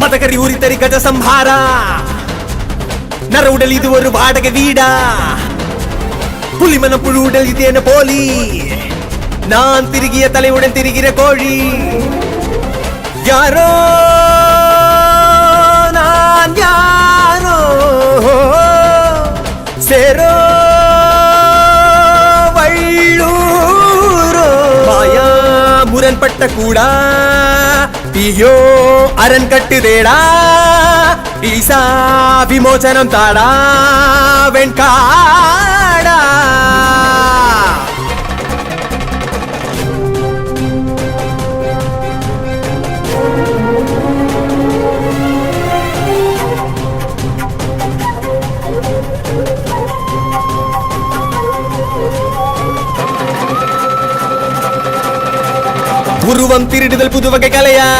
மதகரி உரித்தறி கஜ சம்ஹாரா நர உடல் இது ஒரு வாடகை வீடா புலிமன புழு உடல் இது என்ன போலி நான் திருகிய தலையுடன் திரிகிற கோழி யாரோ நான் யாரோ சேரோ வள்ளூரோ மாயா முரண்பட்ட கூடா பியோ அரண் கட்டுதேடா ஈசா விமோசனம் தாடா வெண்காடா உருவம் திருடுதல் புது வகை கலையா?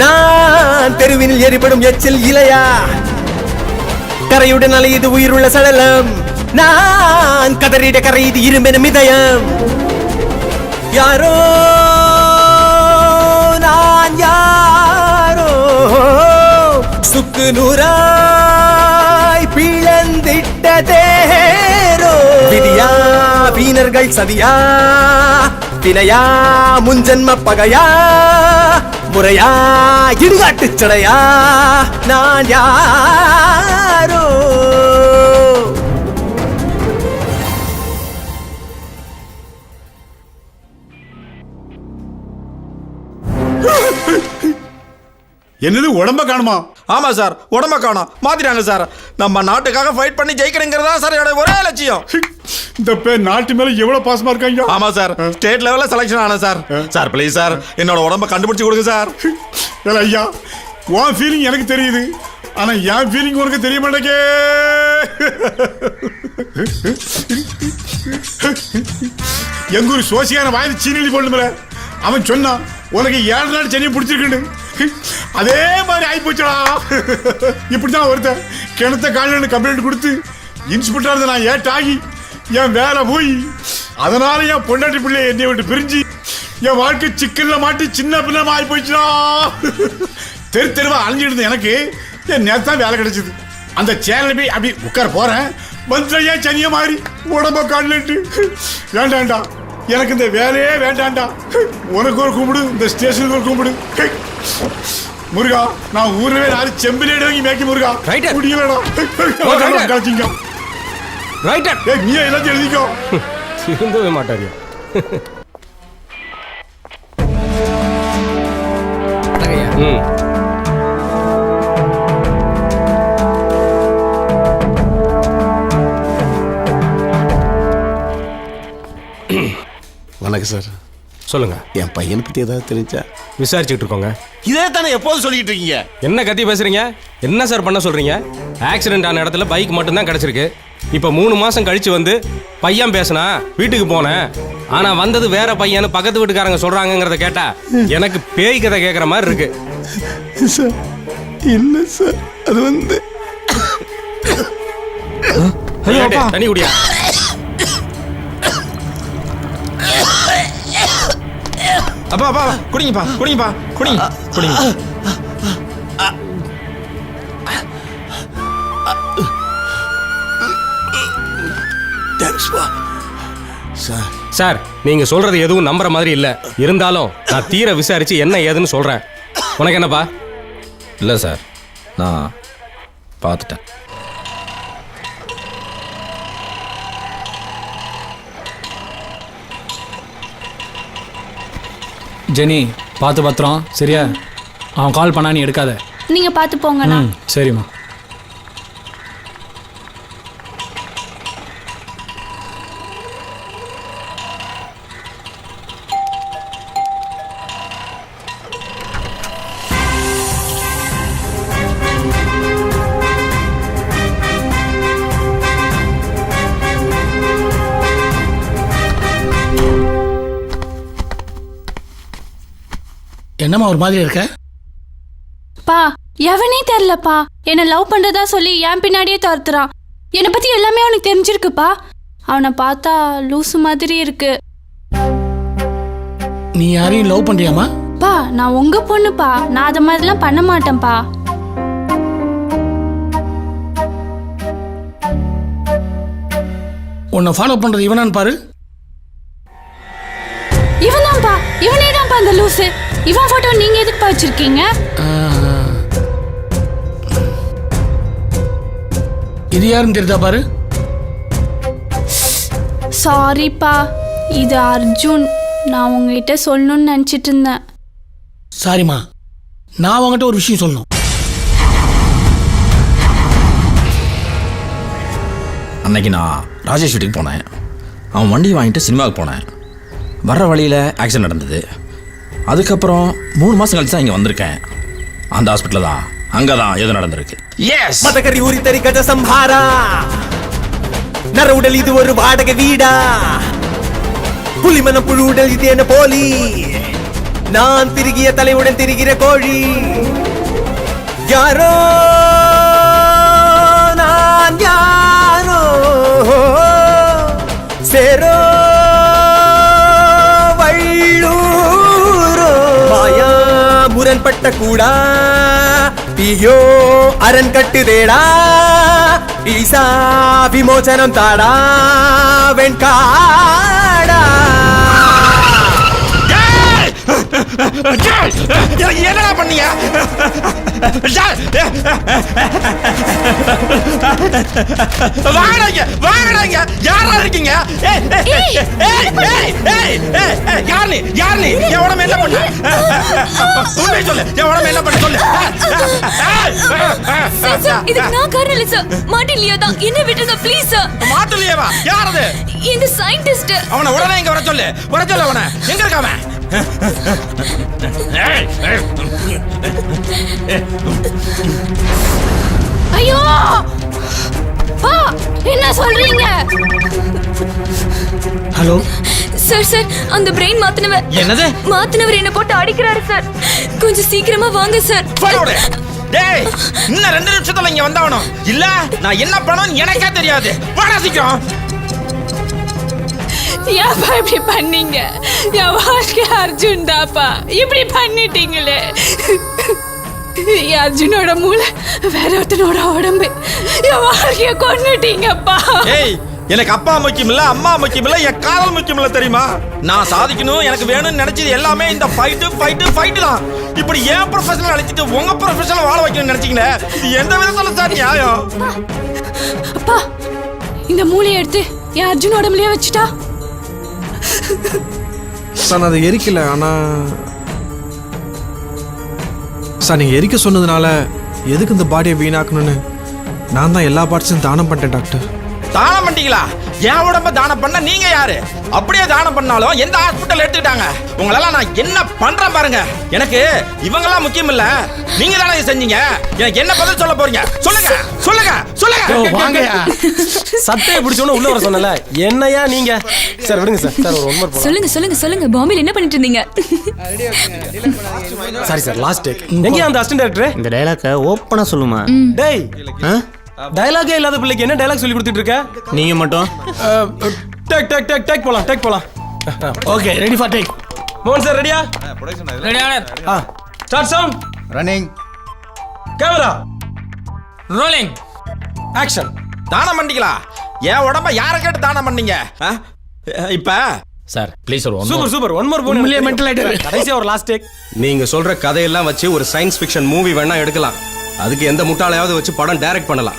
நான் தெருவினில் எரிபடும் எச்சில் இலையா? கரையுடன் அலையுது உயிருள்ள சடலம். நான் கதறிட கரையுது இருமென மிதயம் யாரோ? நான் யாரோ? சுக்கு நூறாய் பிளந்திட்ட தேரோ? விதியா வீணர்கள் சதியா? பிணையா முன்ஜன்ம பகையா முறையா இடுகாட்டு சடையா நான் யாரோ? என்னது உடம்ப காணுமா? ஆமா சார் உடம்ப காணோம். மாத்திட்டாங்க சார். நம்ம நாட்டுக்காக ஃபைட் பண்ணி ஜெயிக்கணுங்கிறதா சார் என்னோட ஒரே லட்சியம். இந்த பேர் நாட்டு மேல எவ்வளவு பாசமா இருக்காங்க? ஆமா சார் ஸ்டேட் லெவல்ல செலக்ஷன் ஆனேன் சார். சார் ப்ளீஸ் சார் என்னோட உடம்ப கண்டுபிடிச்சு கொடுங்க சார். ஐயா உன் ஃபீலிங் எனக்கு தெரியுது. ஆனா என் ஃபீலிங் உனக்கு தெரிய மாட்டேங்கே எங்க ஒரு சோசியான வாயில் சீனி போடணுமில. அவன் சொன்னான் உனக்கு ஏழு நாள் சென்னை பிடிச்சிருக்குன்னு. அதே மாதிரி ஆகி போச்சுடா இப்படிதான் ஒருத்தன் கிணத்த காலில் கம்ப்ளைண்ட் கொடுத்து இன்ஸ்பெக்டர் இருந்த நான் ஏட்டாகி என் வேலை போய் அதனால என் பொண்டாட்டி பிள்ளை என்னை விட்டு பிரிஞ்சு என் வாழ்க்கை சிக்கல்ல மாட்டி சின்ன பின்னமா ஆகி போச்சுடா தெரு தெருவா அலைஞ்சிட்டு எனக்கு. என் நேத்து தான் வேலை கிடைச்சது. அந்த சேனல் போய் அப்படி உட்கார போறேன். வந்துடையா சனிய மாதிரி உடம்ப காலிட்டு வேண்டாம்டா எனக்கு இந்த வேலையே வேண்டாம்டா உனக்கு ஒரு கும்பிடு இந்த ஸ்டேஷனுக்கு ஒரு கும்பிடு. முருகா நான் ஊர்ல நாலு செம்பிலேடு வாங்கி மேய்க்க முருகா. Right. முடிய வேணாம். கழிச்சிங்க ரைட்டர் ஏய் நீ எல்லாத்தையும் எழுதிக்கோ. திருந்தவே மாட்டாரியா? ம். வணக்கம் சார். சொல்லுங்க என் பையனை பற்றி ஏதாவது தெரிஞ்சா விசாரிச்சுட்டு இருக்கோங்க இதே தானே எப்போதும் சொல்லிட்டு இருக்கீங்க என்ன கத்தி பேசுறீங்க என்ன சார் பண்ண சொல்றீங்க ஆக்சிடென்ட் ஆன இடத்துல பைக் மட்டும்தான் கிடைச்சிருக்கு இப்போ மூணு மாசம் கழிச்சு வந்து பையன் பேசினா வீட்டுக்கு போனேன் ஆனா வந்தது வேற பையன்னு பக்கத்து வீட்டுக்காரங்க சொல்றாங்கங்கிறத கேட்டா எனக்கு பேய் கதை கேட்குற மாதிரி இருக்கு சார் இல்லை சார் அது வந்து தண்ணி குடியா அப்பா அப்பா குடிங்கப்பா குடிங்கப்பா குடிங்க குடிங்க சார் நீங்க சொல்றது எதுவும் நம்புற மாதிரி இல்ல. இருந்தாலும் நான் தீர விசாரிச்சு என்ன ஏதுன்னு சொல்றேன். உனக்கு என்னப்பா? இல்லை சார் நான் பார்த்துட்டேன். ஜெனி பார்த்து பத்திரம் சரியா? அவன் கால் பண்ணா நீ எடுக்காத. நீங்க பார்த்து போங்கண்ணா. ம் சரிம்மா. என்னம்மா ஒரு மாதிரி இருக்க? பா எவனே தெரிலப்பா. என்னை லவ் பண்றதா சொல்லி என் பின்னாடியே துரத்துறான். என்னை பத்தி எல்லாமே அவனுக்கு தெரிஞ்சிருக்குப்பா. அவனை பார்த்தா லூசு மாதிரி இருக்கு. நீ யாரையும் லவ் பண்றியாமா பா நான் உங்க பொண்ணுப்பா. நான் அதை மாதிரிலாம் பண்ண மாட்டேன்ப்பா. உன்னை ஃபாலோ பண்றது இவனான்னு பாரு. இவன்தான்ப்பா. இவனே தான்ப்பா அந்த லூசு. இவன் போட்டோ நீங்க எதுக்குப்பா வச்சிருக்கீங்க. இது யாருன்னு தெரியுதா பாரு? சாரிப்பா இது அர்ஜுன். நான் உங்ககிட்ட சொல்லணும்னு நினச்சிட்டு இருந்தேன். சாரிம்மா நான் உங்ககிட்ட ஒரு விஷயம் சொல்லணும். அன்னைக்கு நான் ராஜேஷ் வீட்டுக்கு போனேன். அவன் வண்டி வாங்கிட்டு சினிமாவுக்கு போனேன். வர்ற வழியில் ஆக்சிடென்ட் நடந்தது. அதுக்கப்புறம் மூணு மாதம் கழிச்சு தான் இங்கே வந்திருக்கேன். அந்த ஹாஸ்பிட்டலில் தான். அங்கே தான் எது நடந்திருக்கு. எஸ் மதக்கறி ஊறி தறி கஜ சம்ஹாரா. நர உடல் இது ஒரு வாடகை வீடா. புலிமனம் புழு உடல் இது என்ன போலி. நான் திருகிய தலையுடன் திரிகிற கோழி. யாரோ? நான் யாரோ? சேரோ? முரண்பட்ட கூடா. பியோ அரண் கட்டுதேடா. ஈசா விமோசனம் தாடா. வெண்காடா. என்னடா பண்ணீங்க வாங்கடாங்க வாங்கடாங்க யாரா இருக்கீங்க ஏய், ஏய், யார் நீ யார் நீ என் உடம்பு என்ன பண்ண உண்மை சொல்லு என் உடம்பு என்ன பண்ண சொல்லு இதுக்கு நான் காரணம் இல்ல சார் மாட்டிலையா தான் என்ன விட்டுருங்க ப்ளீஸ் சார் மாட்டுலையேவா யார் அது இந்த சயின்டிஸ்ட் அவனை உடனே இங்க வர சொல்லு வர சொல்லு அவனை எங்க இருக்காம ஐயோ! பா என்ன சொல்றீங்க? ஹலோ? சார் சார் அந்த பிரெயின் மாத்தினவர். என்னது? மாத்தினவர் என்ன போட்டு அடிக்கிறாரு சார். கொஞ்சம் சீக்கிரமா வாங்க சார். டேய் இன்னும் ரெண்டு நிமிஷத்துல இங்க வந்தாவணும் இல்ல நான் என்ன பண்ணணும் எனக்கே தெரியாது. வாடா சீக்கிரம். ஏப்பா இப்படி பண்ணீங்க? என் வாழ்க்கை அர்ஜுன் தாப்பா இப்படி பண்ணிட்டீங்களே. என் அர்ஜுனோட மூளை வேற ஒருத்தனோட உடம்பு. என் வாழ்க்கைய கொன்னுட்டீங்கப்பா ஏய் எனக்கு அப்பா முக்கியம் இல்ல அம்மா முக்கியம் இல்ல என் காதல் முக்கியம் இல்ல தெரியுமா? நான் சாதிக்கணும் எனக்கு வேணும்னு நினைச்சது எல்லாமே இந்த ஃபைட்டு ஃபைட்டு ஃபைட்டு தான். இப்படி ஏன் ப்ரொஃபஷனல் அழைச்சிட்டு உங்க ப்ரொஃபஷனல் வாழ வைக்கணும்னு நினைச்சீங்களே? இது எந்த விதத்துல சார் நியாயம்? அப்பா இந்த மூளையை எடுத்து என் அர்ஜுன் உடம்புலயே வச்சுட்டா? சார் நான் அதை எரிக்கல ஆனா சார் நீங்க எரிக்க சொன்னதுனால எதுக்கு இந்த பாடியை வீணாக்கணும்னு? நான் தான் எல்லா பார்ட்ஸும் தானம் பண்ணிட்டேன் டாக்டர் தானம் பண்ணிட்டீங்களா? என் உடம்ப தானம் பண்ண நீங்க யாரு? அப்படியே தானம் பண்ணாலும் எந்த ஹாஸ்பிட்டல் எடுத்துக்கிட்டாங்க? உங்களெல்லாம் நான் என்ன பண்றேன் பாருங்க. எனக்கு இவங்கெல்லாம் முக்கியம் இல்ல. நீங்க தானே இதை செஞ்சீங்க. எனக்கு என்ன பதில் சொல்ல போறீங்க? சொல்லுங்க சொல்லுங்க சொல்லுங்க. வாங்கயா சட்டையை பிடிச்சோன்னு உள்ள வர சொன்னல. என்னையா நீங்க? சார் விடுங்க சார். சார் ஒரு ஒன் சொல்லுங்க சொல்லுங்க சொல்லுங்க. பாம்பேல என்ன பண்ணிட்டு இருந்தீங்க? சாரி சார் லாஸ்ட் டேக் எங்கேயா அந்த அசிஸ்டன்ட் டைரக்டர் இந்த டைலாக்க ஓப்பனா சொல்லுமா? டேய். டயலாகே இல்லாத பிள்ளைக்கு என்ன டயலாக் சொல்லி கொடுத்துட்டு இருக்க? நீங்க மட்டும். டேக் டேக் டேக் டேக் போலாம் டேக் போலாம். ஓகே ரெடி ஃபார் டேக் மோகன் சார் ரெடியா ரெடியா ஆ start sound running camera rolling action தானம் பண்ணிட்டீங்களா என் உடம்ப யார கேட்டு தானம் பண்ணீங்க? இப்ப? சார் ப்ளீஸ் ஒரு சூப்பர் சூப்பர் ஒன் மோர் உண்மையிலேயே mental ஆயிட்டாரு. கடைசியா ஒரு லாஸ்ட் டேக் நீங்க சொல்ற கதையெல்லாம் வச்சு ஒரு சயின்ஸ் ஃபிக்ஷன் மூவி வேணா எடுக்கலாம். அதுக்கு எந்த முட்டாளையாவது வச்சு படம் டைரக்ட் பண்ணலாம்.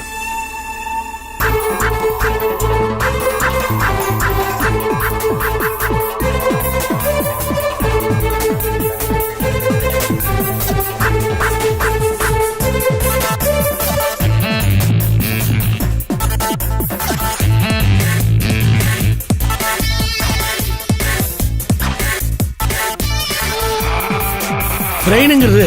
பிரெயினுங்கிறது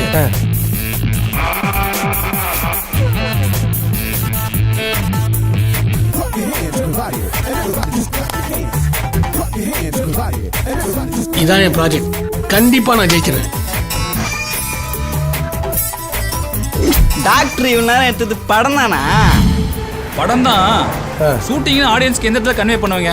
இதான் என் ப்ராஜெக்ட் கண்டிப்பா நான் ஜெயிக்கிறேன் டாக்டர் இவன் நேரம் எடுத்தது படம் தானா? படம் தான். ஷூட்டிங் ஆடியன்ஸ்க்கு எந்த இடத்துல கன்வே பண்ணுவீங்க?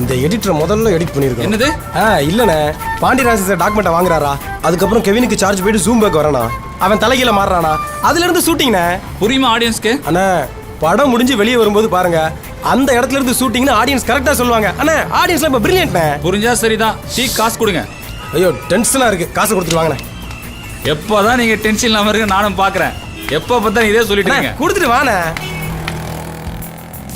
இந்த எடிட்டர் முதல்ல எடிட் பண்ணிருக்கோம் என்னது? ஆ இல்லண்ணே. பாண்டியராஜன் சார் டாக்குமெண்ட்டை வாங்குறாரா? அதுக்கப்புறம் கெவினுக்கு சார்ஜ் போயிட்டு ஜூம் பேக் வரானா? அவன் தலைகீழ மாறுறானா? அதுல இருந்து ஷூட்டிங்ண்ணே புரியுமா ஆடியன்ஸ்க்கு அண்ணா படம் முடிஞ்சு வெளியே வரும்போது பாருங்க. அந்த இடத்துல இருந்து ஷூட்டிங்னு ஆடியன்ஸ் கரெக்டா சொல்லுவாங்க. அண்ணா ஆடியன்ஸ்ல இப்ப பிரில்லியன்ட்ண்ணே புரிஞ்சா சரிதான். டீ காசு கொடுங்க. ஐயோ டென்ஷனா இருக்கு. காசு கொடுத்துட்டு வாங்கண்ணே. எப்போதான் நீங்க டென்ஷன் இல்லாம இருக்க நானும் பாக்குறேன். எப்போ பார்த்தா இதே சொல்லிட்டு கொடுத்துட்டு வாண்ணே.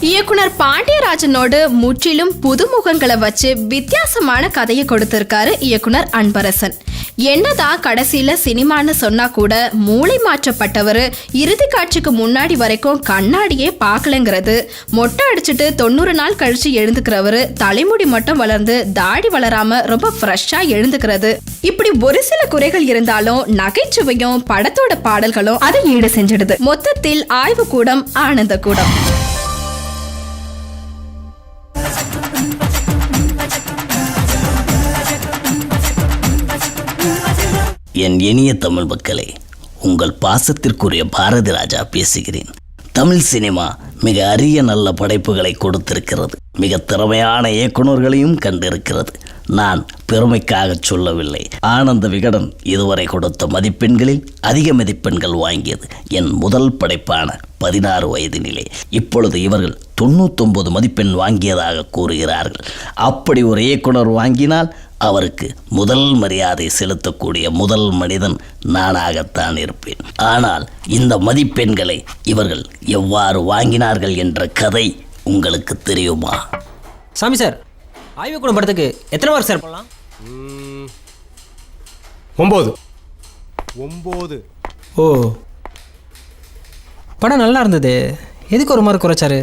இயக்குனர் பாண்டியராஜனோடு முற்றிலும் புதுமுகங்களை வச்சு வித்தியாசமான கதையை கொடுத்திருக்காரு இயக்குனர் அன்பரசன். என்னதான் கடைசியில சினிமான்னு சொன்னா கூட மூளை மாற்றப்பட்டவர் இறுதி காட்சிக்கு முன்னாடி வரைக்கும் கண்ணாடியே பார்க்கலங்கிறது மொட்டை அடிச்சுட்டு தொண்ணூறு நாள் கழிச்சு எழுந்துக்கிறவரு தலைமுடி மட்டும் வளர்ந்து தாடி வளராம ரொம்ப ஃப்ரெஷ்ஷா எழுந்துக்கிறது. இப்படி ஒரு சில குறைகள் இருந்தாலும் நகைச்சுவையும் படத்தோட பாடல்களும் அதை ஈடு செஞ்சிடுது. மொத்தத்தில் ஆய்வு கூடம் ஆனந்த கூடம் என் இனிய தமிழ் மக்களே உங்கள் பாசத்திற்குரிய பாரதி ராஜா பேசுகிறேன். தமிழ் சினிமா மிக அரிய நல்ல படைப்புகளை கொடுத்திருக்கிறது. மிக திறமையான இயக்குனர்களையும் கண்டிருக்கிறது. நான் பெருமைக்காக சொல்லவில்லை. ஆனந்த விகடன் இதுவரை கொடுத்த மதிப்பெண்களில் அதிக மதிப்பெண்கள் வாங்கியது என் முதல் படைப்பான பதினாறு வயதினிலே. இப்பொழுது இவர்கள் தொண்ணூத்தொன்பது மதிப்பெண் வாங்கியதாக கூறுகிறார்கள். அப்படி ஒரு இயக்குனர் வாங்கினால் அவருக்கு முதல் மரியாதை செலுத்தக்கூடிய முதல் மனிதன் நானாகத்தான் இருப்பேன். ஆனால் இந்த மதிப்பெண்களை இவர்கள் எவ்வாறு வாங்கினார்கள் என்ற கதை உங்களுக்கு தெரியுமா? சாமி சார் ஆய்வுக்கூடம் படத்துக்கு எத்தனை மார்க் சார் பண்ணலாம் ஒன்பது ஒன்பது ஓ. படம் நல்லா இருந்தது. எதுக்கு ஒரு மார்க் குறைச்சாரு?